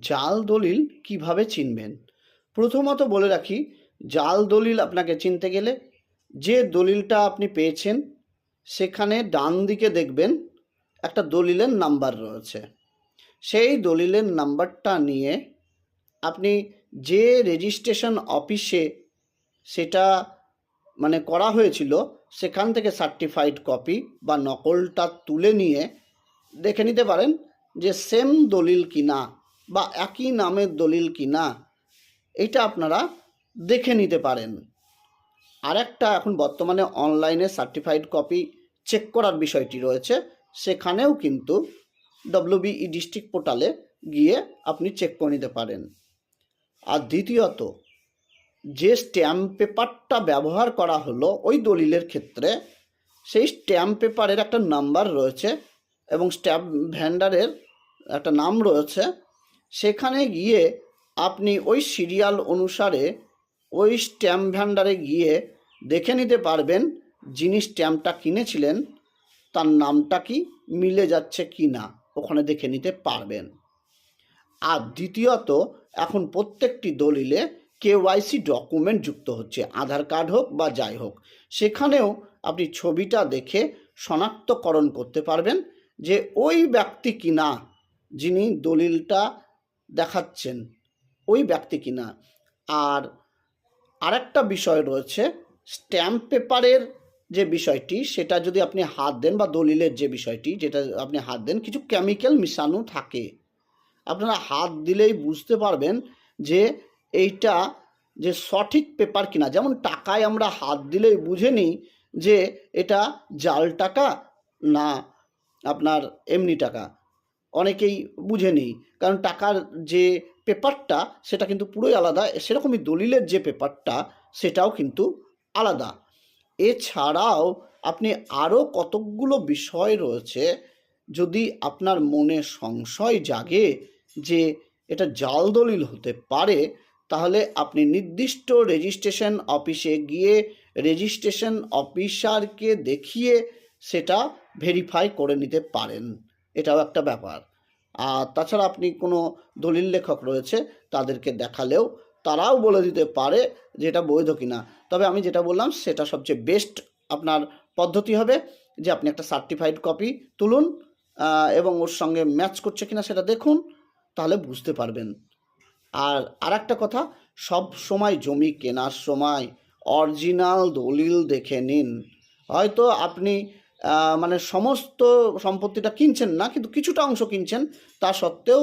জাল দলিল কীভাবে চিনবেন? প্রথমত বলে রাখি, জাল দলিল আপনাকে চিনতে গেলে যে দলিলটা আপনি পেয়েছেন, সেখানে ডান দিকে দেখবেন একটা দলিলের নাম্বার রয়েছে। সেই দলিলের নাম্বারটা নিয়ে আপনি যে রেজিস্ট্রেশন অফিসে সেটা মানে করা হয়েছিল, সেখান থেকে সার্টিফাইড কপি বা নকলটা তুলে নিয়ে দেখে নিতে পারেন যে সেম দলিল কিনা বা একই নামের দলিল কি না, এটা আপনারা দেখে নিতে পারেন। আরেকটা এখন বর্তমানে অনলাইনে সার্টিফাইড কপি চেক করার বিষয়টি রয়েছে, সেখানেও কিন্তু ডব্লিউবিই ডিস্ট্রিক্ট পোর্টালে গিয়ে আপনি চেক করে নিতে পারেন। আর দ্বিতীয়ত, যে স্ট্যাম্প পেপারটা ব্যবহার করা হলো ওই দলিলের ক্ষেত্রে সেই স্ট্যাম্প পেপারের একটা নাম্বার রয়েছে এবং স্ট্যাম্প ভ্যান্ডারের একটা নাম রয়েছে সেখানে গিয়ে আপনি ওই সিরিয়াল অনুসারে ওই স্ট্যাম্প ভ্যান্ডারে গিয়ে দেখে নিতে পারবেন যিনি স্ট্যাম্পটা কিনেছিলেন, তার নামটা কি, মিলে যাচ্ছে কি না, ওখানে দেখে নিতে পারবেন। আর দ্বিতীয়ত, এখন প্রত্যেকটি দলিলে কেওয়াইসি ডকুমেন্ট যুক্ত হচ্ছে, আধার কার্ড হোক বা যাই হোক। সেখানেও আপনি ছবিটা দেখে শনাক্তকরণ করতে পারবেন যে ওই ব্যক্তি কিনা যিনি দলিলটা দেখাচ্ছেন ওই ব্যক্তি কিনা। আর আরেকটা বিষয় রয়েছে স্ট্যাম্প পেপারের যে বিষয়টি, সেটা যদি আপনি হাত দেন বা দলিলের যে বিষয়টি, যেটা আপনি হাত দেন, কিছু কেমিক্যাল মিশানো থাকে। আপনারা হাত দিলেই বুঝতে পারবেন যে এইটা যে সঠিক পেপার কিনা। যেমন টাকায় আমরা হাত দিলেই বুঝে নিই যে এটা জাল টাকা না আপনার এমনি টাকা। অনেকেই বুঝে নিই। কারণ টাকার যে পেপারটা, সেটা কিন্তু পুরোই আলাদা। সেরকমই দলিলের যে পেপারটা, সেটাও কিন্তু আলাদা। এছাড়াও আপনি আরও কতকগুলো বিষয় রয়েছে, যদি আপনার মনে সংশয় জাগে যে এটা জাল দলিল হতে পারে, তাহলে আপনি নির্দিষ্ট রেজিস্ট্রেশন অফিসে গিয়ে রেজিস্ট্রেশন অফিসারকে দেখিয়ে সেটা ভেরিফাই করে নিতে পারেন। এটাও একটা ব্যাপার। আর তাছাড়া আপনি কোনো দলিল লেখক রয়েছে, তাদেরকে দেখালেও তারাও বলে দিতে পারে যে এটা বৈধ কিনা। তবে আমি যেটা বললাম, সেটা সবচেয়ে বেস্ট আপনার পদ্ধতি হবে যে আপনি একটা সার্টিফাইড কপি তুলুন এবং ওর সঙ্গে ম্যাচ করছে কিনা সেটা দেখুন, তাহলে বুঝতে পারবেন। আর আরেকটা কথা, সব সময় জমি কেনার সময় অরিজিনাল দলিল দেখে নিন। হয়তো আপনি মানে সমস্ত সম্পত্তিটা কিনছেন না কিন্তু কিছুটা অংশ কিনছেন। তা সত্ত্বেও